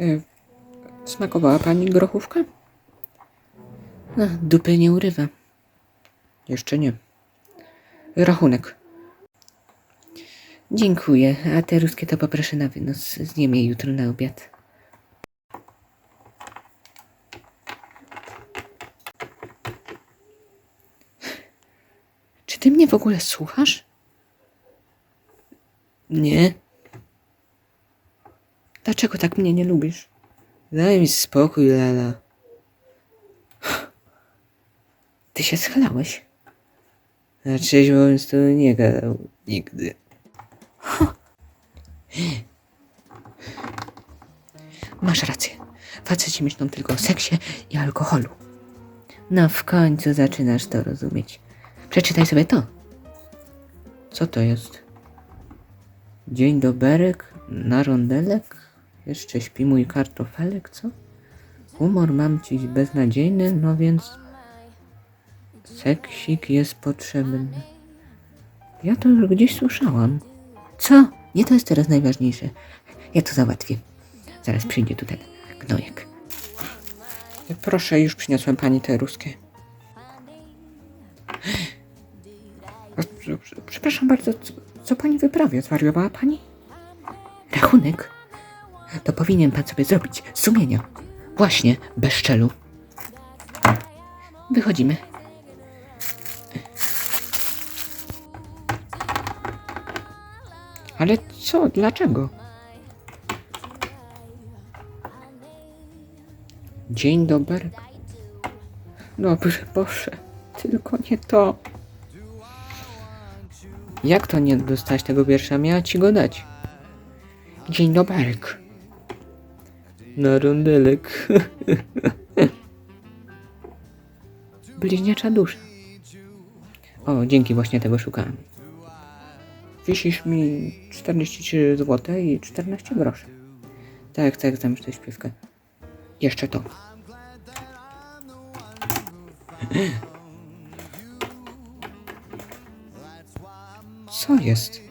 E, Smakowała pani grochówka? A, dupy nie urywa. Jeszcze nie. Rachunek. Dziękuję, a te ruskie to poproszę na wynos. Zjem je jutro na obiad. Czy ty mnie w ogóle słuchasz? Nie. Dlaczego tak mnie nie lubisz? Daj mi spokój, Lela. Ty się schlałeś. Na trzeźwo bym z tobą nie gadał. Nigdy. Masz rację. Faceci myślą tylko o seksie i alkoholu. No w końcu zaczynasz to rozumieć. Przeczytaj sobie to. Co to jest? Dzień doberek, na rondelek, jeszcze śpi mój kartofelek, co? Humor mam dziś beznadziejny, no więc seksik jest potrzebny. Ja to już gdzieś słyszałam. Co? Nie to jest teraz najważniejsze. Ja to załatwię. Zaraz przyjdzie tutaj gnojek. Proszę, już przyniosłem pani te ruskie. Przepraszam bardzo, co, co pani wyprawia? Zwariowała pani? Rachunek? To powinien pan sobie zrobić z sumienia. Właśnie, bez szczelu. Wychodzimy. Ale co? Dlaczego? Dzień dobry. Dobry Boże, tylko nie to. Jak to nie dostać tego wiersza? Miała ci go dać. Dzień dobry. Na rondelek. Bliźniacza dusza. O, dzięki, właśnie tego szukałem. Wisisz mi 43 zł i 14 groszy. Tak, tak, znam tę śpiewkę. Jeszcze to. Co jest?